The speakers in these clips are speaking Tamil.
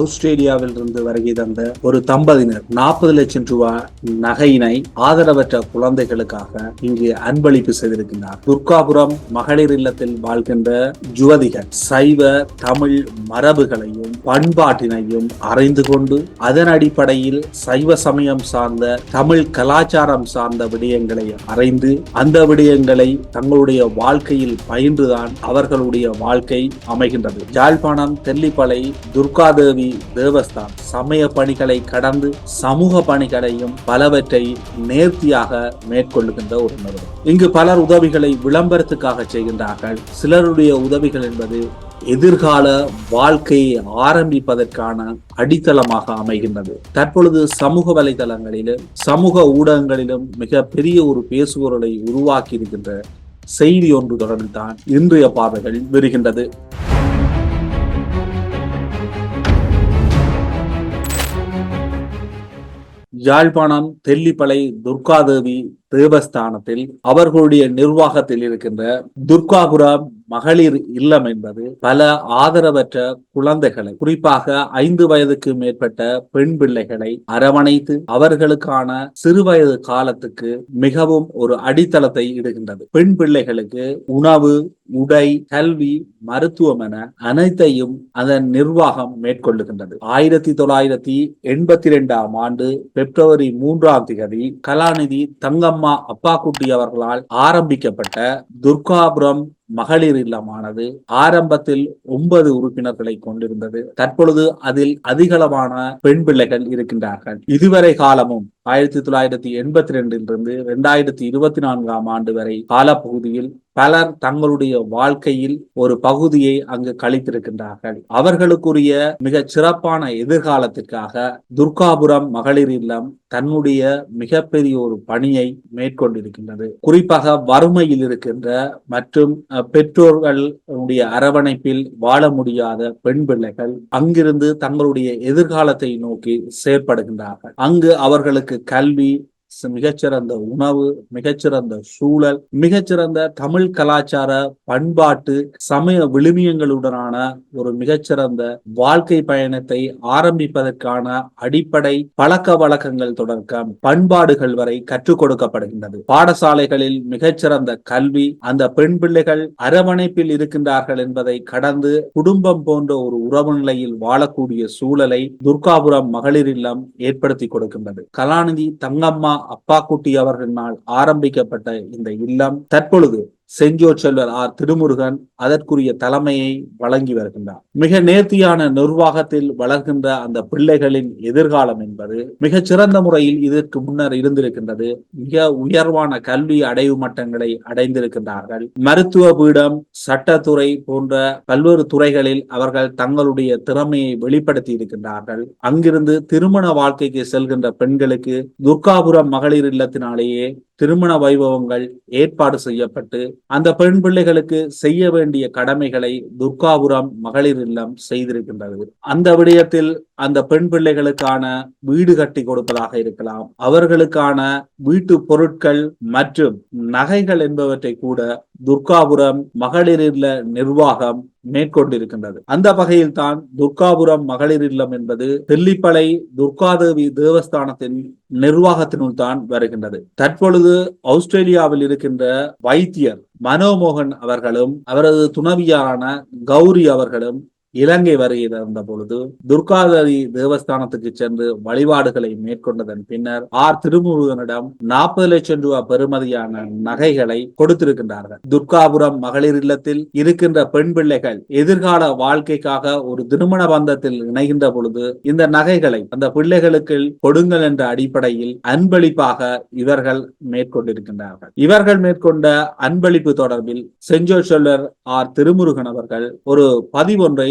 ஆஸ்திரேலியாவில் இருந்து வருகை தந்த ஒரு தம்பதியினர் நாற்பது லட்சம் ரூபாய் நகையினை ஆதரவற்ற குழந்தைகளுக்காக இங்கு அன்பளிப்பு செய்திருக்கின்றார். துர்காபுரம் மகளிர் இல்லத்தில் வாழ்கின்ற ஜுவதிகள் சைவ தமிழ் மரபுகளையும் பண்பாட்டினையும் அறிந்து கொண்டு அதன் அடிப்படையில் சைவ சமயம் சார்ந்த தமிழ் கலாச்சாரம் சார்ந்த விடயங்களை அறிந்து அந்த விடயங்களை தங்களுடைய வாழ்க்கையில் பயின்றுதான் அவர்களுடைய வாழ்க்கை அமைகின்றது. யாழ்ப்பாணம் தெல்லிப்பளை துர்காதேவி தேவஸ்தான். சமய பணிகளை கடந்து சமூக பணிகளையும் பலவற்றை நேர்த்தியாக மேற்கொள்ளுகின்ற ஒரு நிறுவனம். இங்கு பலர் உதவிகளை விளம்பரத்துக்காக செய்கின்றார்கள். சிலருடைய உதவிகள் என்பது எதிர்கால வாழ்க்கையை ஆரம்பிப்பதற்கான அடித்தளமாக அமைகின்றது. தற்பொழுது சமூக வலைதளங்களிலும் சமூக ஊடகங்களிலும் மிக பெரிய ஒரு பேசுபொருளை உருவாக்கி இருக்கின்ற செய்தி ஒன்று தொடர்பில் தான் இன்றைய பார்வைகளில் வருகின்றது. யாழ்ப்பாணம் தெல்லிப்பளை துர்காதேவி தேவஸ்தானத்தில் அவர்களுடைய நிர்வாகத்தில் இருக்கின்ற துர்காபுரம் மகளிர் இல்லம் என்பது பல ஆதரவற்ற குழந்தைகளை குறிப்பாக ஐந்து வயதுக்கு மேற்பட்ட பெண் பிள்ளைகளை அரவணைத்து அவர்களுக்கான சிறுவயது காலத்துக்கு மிகவும் ஒரு அடித்தளத்தை இடுகின்றது. பெண் பிள்ளைகளுக்கு உணவு உடை கல்வி மருத்துவம் என அனைத்தையும் அதன் நிர்வாகம் மேற்கொள்ளுகின்றது. ஆயிரத்தி தொள்ளாயிரத்தி எண்பத்தி இரண்டாம் ஆண்டு பிப்ரவரி மூன்றாம் திகதி கலாநிதி தங்கம்மா அப்பாக்குட்டி அவர்களால் ஆரம்பிக்கப்பட்ட துர்காபுரம் மகளிர் இல்லமானது ஆரம்பத்தில் ஒன்பது உறுப்பினர்களை கொண்டிருந்தது. தற்பொழுது அதில் அதிகளவான பெண் பிள்ளைகள் இருக்கின்றார்கள். இதுவரை காலமும் ஆயிரத்தி தொள்ளாயிரத்தி எண்பத்தி ரெண்டிலிருந்து இரண்டாயிரத்தி இருபத்தி நான்காம் ஆண்டு வரை காலப்பகுதியில் பலர் தங்களுடைய வாழ்க்கையில் ஒரு பகுதியை அங்கு கழித்திருக்கின்றார்கள். அவர்களுக்குரிய மிக சிறப்பான எதிர்காலத்திற்காக துர்காபுரம் மகளிர் இல்லம் தன்னுடைய மிகப்பெரிய ஒரு பணியை மேற்கொண்டிருக்கின்றது. குறிப்பாக வறுமையில் இருக்கின்ற மற்றும் பெற்றோர்களுடைய அரவணைப்பில் வாழ முடியாத பெண் பிள்ளைகள் அங்கிருந்து தங்களுடைய எதிர்காலத்தை நோக்கி செயற்படுகின்றார்கள். அங்கு அவர்களுக்கு கல்வி மிகச்சிறந்த உணவு மிகச்சிறந்த சூழல் மிகச்சிறந்த தமிழ் கலாச்சார பண்பாட்டு சமய விழுமியங்களுடனான ஒரு மிகச்சிறந்த வாழ்க்கை பயணத்தை ஆரம்பிப்பதற்கான அடிப்படை பழக்க வழக்கங்கள் தொடக்கம் பண்பாடுகள் வரை கற்றுக் கொடுக்கப்படுகின்றது. பாடசாலைகளில் மிகச்சிறந்த கல்வி அந்த பெண் பிள்ளைகள் அரவணைப்பில் இருக்கின்றார்கள் என்பதை கடந்து குடும்பம் போன்ற ஒரு உறவு நிலையில் வாழக்கூடிய சூழலை துர்காபுரம் மகளிர் இல்லம் ஏற்படுத்தி கொடுக்கின்றது. கலாநிதி தங்கம்மா அப்பா குட்டி அவர்களினால் ஆரம்பிக்கப்பட்ட இந்த இல்லம் தற்பொழுது செஞ்சோர் செல்வர் ஆர் திருமுருகன் அதற்குரிய தலைமையை வழங்கி வருகின்றார். மிக நேர்த்தியான நிர்வாகத்தில் வளர்கின்ற அந்த பிள்ளைகளின் எதிர்காலம் என்பது மிக சிறந்த முறையில் இதற்கு முன்னர் இருந்திருக்கின்றது. மிக உயர்வான கல்வி அடைவு மட்டங்களை அடைந்திருக்கின்றார்கள். மருத்துவ பீடம் சட்டத்துறை போன்ற பல்வேறு துறைகளில் அவர்கள் தங்களுடைய திறமையை வெளிப்படுத்தி இருக்கின்றார்கள். அங்கிருந்து திருமண வாழ்க்கைக்கு செல்கின்ற பெண்களுக்கு துர்காபுரம் மகளிர் இல்லத்தினாலேயே திருமண வைபவங்கள் ஏற்பாடு செய்யப்பட்டு அந்த பெண் பிள்ளைகளுக்கு செய்ய வேண்டிய கடமைகளை துர்காபுரம் மகளிர் இல்லம் செய்திருக்கின்றது. அந்த விடயத்தில் அந்த பெண் பிள்ளைகளுக்கான வீடு கட்டி கொடுப்பதாக இருக்கலாம். அவர்களுக்கான வீட்டு பொருட்கள் மற்றும் நகைகள் என்பவற்றை கூட துர்காபுரம் மகளிர் இல்ல நிர்வாகம் மேற்கொண்டிருக்கின்றது. அந்த வகையில் தான் துர்காபுரம் மகளிர் இல்லம் என்பது தெல்லிப்பளை துர்காதேவி தேவஸ்தானத்தின் நிர்வாகத்தினுள் தான் வருகின்றது. தற்பொழுது ஆஸ்திரேலியாவில் இருக்கின்ற வைத்தியர் மனோமோகன் அவர்களும் அவரது துணவியாரான கௌரி அவர்களும் இலங்கை வருகை தந்த பொழுது துர்காதரி தேவஸ்தானத்துக்கு சென்று வழிபாடுகளை மேற்கொண்டதன் பின்னர் ஆர் திருமுருகனிடம் நாற்பது லட்சம் ரூபாய் பெறுமதியான நகைகளை கொடுத்திருக்கின்றார்கள். துர்காபுரம் மகளிர் இல்லத்தில் இருக்கின்ற பெண் பிள்ளைகள் எதிர்கால வாழ்க்கைக்காக ஒரு திருமண பந்தத்தில் இணைகின்ற பொழுது இந்த நகைகளை அந்த பிள்ளைகளுக்கு கொடுங்கள் என்ற அடிப்படையில் அன்பளிப்பாக இவர்கள் மேற்கொண்டிருக்கின்றார்கள். இவர்கள் மேற்கொண்ட அன்பளிப்பு தொடர்பில் செஞ்சோர் சொல்லர் ஆர் திருமுருகன் அவர்கள் ஒரு பதிவொன்றை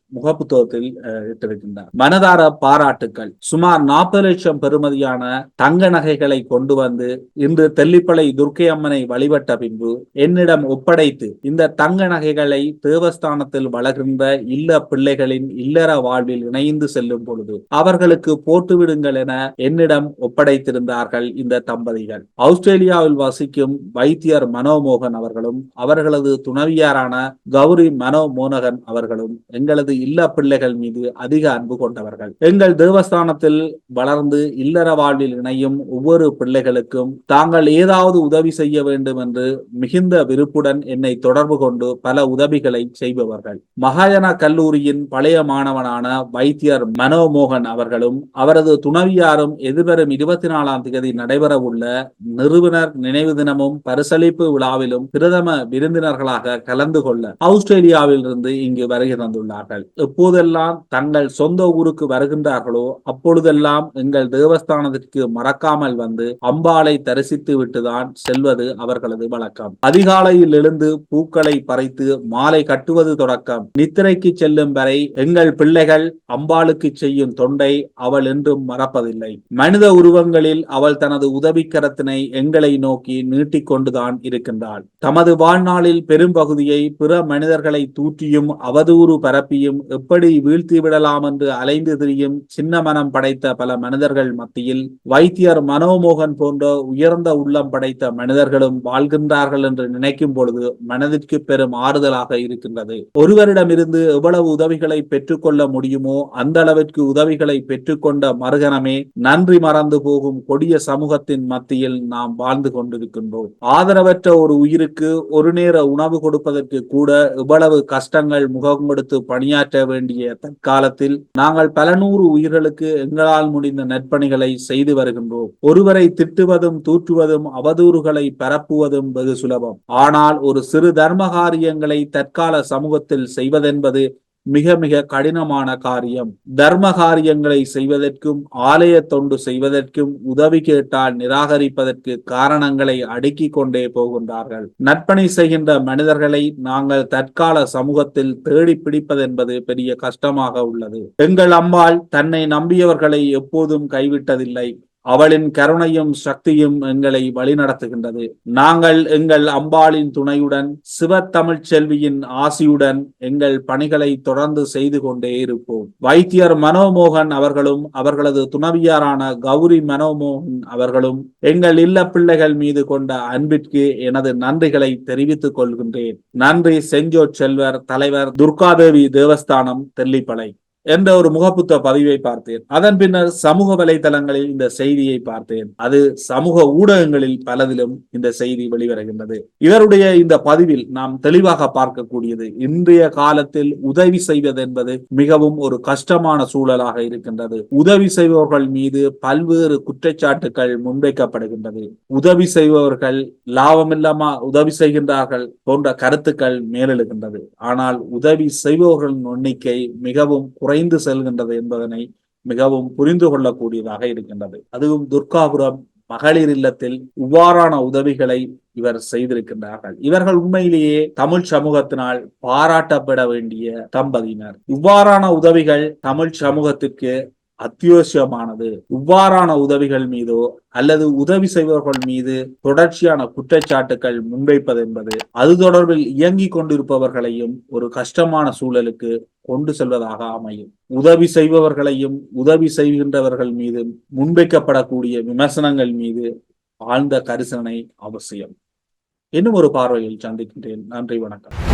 முகப்புத்தகத்தில் இட்டிருக்கின்றார் மனதார பாராட்டுக்கள். சுமார் நாற்பது லட்சம் பெறுமதியான தங்க நகைகளை கொண்டு வந்து இன்று தெல்லிப்பளை துர்க்கை அம்மனை வழிபட்ட பின்பு என்னிடம் ஒப்படைத்து இந்த தங்க நகைகளை தேவஸ்தானத்தில் வளர்கின்ற இல்ல பிள்ளைகளின் இல்லற வாழ்வில் இணைந்து செல்லும் பொழுது அவர்களுக்கு போட்டுவிடுங்கள் என என்னிடம் ஒப்படைத்திருந்தார்கள் இந்த தம்பதிகள். ஆஸ்திரேலியாவில் வசிக்கும் வைத்தியர் மனோமோகன் அவர்களும் அவர்களது துணவியாரான கௌரி மனோ மோனகன் அவர்களும் எங்களது இல்ல பிள்ளைகள் மீது அதிக அன்பு கொண்டவர்கள். எங்கள் தேவஸ்தானத்தில் வளர்ந்து இல்லற வாழ்வில் இணையும் ஒவ்வொரு பிள்ளைகளுக்கும் தாங்கள் ஏதாவது உதவி செய்ய வேண்டும் என்று மிகுந்த விருப்புடன் என்னை தொடர்பு கொண்டு பல உதவிகளை செய்பவர்கள். மகாஜன கல்லூரியின் பழைய மாணவனான வைத்தியர் மனோமோகன் அவர்களும் அவரது துணவியாரும் எதிர்வரும் இருபத்தி நாலாம் தேதி நடைபெறவுள்ள நிறுவனர் நினைவு தினமும் பரிசளிப்பு விழாவிலும் பிரதம விருந்தினர்களாக கலந்து கொள்ள ஆஸ்திரேலியாவில் இருந்து இங்கு வருகை தந்துள்ளார்கள். எப்போதெல்லாம் தங்கள் சொந்த ஊருக்கு வருகின்றார்களோ அப்பொழுதெல்லாம் எங்கள் தேவஸ்தானத்திற்கு மறக்காமல் வந்து அம்பாளை தரிசித்து விட்டுதான் செல்வது அவர்களது வழக்கம். அதிகாலையில் எழுந்து பூக்களை பறித்து மாலை கட்டுவது தொடக்கம். நித்திரைக்கு செல்லும் வரை எங்கள் பிள்ளைகள் அம்பாளுக்கு செய்யும் தொண்டை அவள் என்றும் மறப்பதில்லை. மனித உருவங்களில் அவள் தனது உதவிக்கரத்தினை எங்களை நோக்கி நீட்டிக்கொண்டுதான் இருக்கின்றாள். தமது வாழ்நாளில் பெரும்பகுதியை பிற மனிதர்களை தூற்றியும் அவதூறு பரப்பியும் எப்படி வீழ்த்தி விடலாம் என்று அலைந்து திரியும் சின்ன மனம் படைத்த பல மனிதர்கள் மத்தியில் வைத்தியர் மனோமோகன் போன்ற உயர்ந்த உள்ளம் படைத்த மனிதர்களும் வாழ்கின்றார்கள் என்று நினைக்கும் பொழுது மனதிற்கு பெரும் ஆறுதலாக இருக்கின்றது. ஒருவரிடமிருந்து எவ்வளவு உதவிகளை பெற்றுக்கொள்ள முடியுமோ அந்த அளவிற்கு உதவிகளை பெற்றுக்கொண்ட மறுகணமே நன்றி மறந்து போகும் கொடிய சமூகத்தின் மத்தியில் நாம் வாழ்ந்து கொண்டிருக்கின்றோம். ஆதரவற்ற ஒரு உயிருக்கு ஒரு நேர உணவு கொடுப்பதற்கு கூட இவ்வளவு கஷ்டங்கள் முகம் கொடுத்து பணியாற்ற வேண்டிய தற்காலத்தில் நாங்கள் பல நூறு உயிர்களுக்கு எங்களால் முடிந்த நற்பணிகளை செய்து வருகின்றோம். ஒருவரை திட்டுவதும் தூற்றுவதும் அவதூறுகளை பரப்புவதும் வெகு சுலபம். ஆனால் ஒரு சிறு தர்ம காரியங்களை தற்கால சமூகத்தில் செய்வதென்பது மிக மிக கடினமான காரியம். தர்ம காரியங்களை செய்வதற்கும் ஆலய தொண்டு செய்வதற்கும் உதவி கேட்டால் நிராகரிப்பதற்கு காரணங்களை அடுக்கி கொண்டே போகின்றார்கள். நற்பணி செய்கின்ற மனிதர்களை நாங்கள் தற்கால சமூகத்தில் தேடி பிடிப்பதென்பது பெரிய கஷ்டமாக உள்ளது. எங்கள் அம்மாள் தன்னை நம்பியவர்களை எப்போதும் கைவிட்டதில்லை. அவளின் கருணையும் சக்தியும் எங்களை வழிநடத்துகின்றது. நாங்கள் எங்கள் அம்பாளின் துணையுடன் சிவத்தமிழ் செல்வியின் ஆசியுடன் எங்கள் பணிகளை தொடர்ந்து செய்து கொண்டே இருப்போம். வைத்தியர் மனோமோகன் அவர்களும் அவர்களது துணவியாரான கௌரி மனோமோகன் அவர்களும் எங்கள் இல்ல பிள்ளைகள் மீது கொண்ட அன்பிற்கு எனது நன்றிகளை தெரிவித்துக் கொள்கின்றேன். நன்றி செஞ்சோ செல்வர் தலைவர் துர்காதேவி தேவஸ்தானம் தெல்லிப்பளை. என்ற ஒரு முகப்புத்த பதிவை பார்த்தேன். அதன் பின்னர் சமூக வலைதளங்களில் இந்த செய்தியை பார்த்தேன். அது சமூக ஊடகங்களில் பலதிலும் இந்த செய்தி வெளிவருகின்றது. இவருடைய இந்த பதிவில் நாம் தெளிவாக பார்க்கக்கூடியது இன்றைய காலத்தில் உதவி செய்வது என்பது மிகவும் ஒரு கஷ்டமான சூழலாக இருக்கின்றது. உதவி செய்பவர்கள் மீது பல்வேறு குற்றச்சாட்டுகள் முன்வைக்கப்படுகின்றது. உதவி செய்பவர்கள் லாபமில்லாம உதவி செய்கின்றார்கள் போன்ற கருத்துக்கள் மேலெழுகின்றது. ஆனால் உதவி செய்பவர்களின் எண்ணிக்கை மிகவும் குறைந்து செல்கின்றது என்பதனை மிகவும் புரிந்து கொள்ளக்கூடியதாக இருக்கின்றது. அதுவும் துர்காபுரம் மகளிர் இல்லத்தில் இவ்வாறான உதவிகளை இவர் செய்திருக்கின்றார்கள். இவர்கள் உண்மையிலேயே தமிழ் சமூகத்தினால் பாராட்டப்பட வேண்டிய தம்பதியினர். இவ்வாறான உதவிகள் தமிழ் சமூகத்திற்கு அத்தியாவசியமானது. இவ்வாறான உதவிகள் மீதோ அல்லது உதவி செய்பவர்கள் மீது தொடர்ச்சியான குற்றச்சாட்டுகள் முன்வைப்பது என்பது அது தொடர்பில் இயங்கிக் கொண்டிருப்பவர்களையும் ஒரு கஷ்டமான சூழலுக்கு கொண்டு செல்வதாக அமையும். உதவி செய்பவர்களையும் உதவி செய்கின்றவர்கள் மீது முன்வைக்கப்படக்கூடிய விமர்சனங்கள் மீது ஆழ்ந்த கரிசனை அவசியம். இன்னும் ஒரு பார்வையில் சந்திக்கின்றேன். நன்றி வணக்கம்.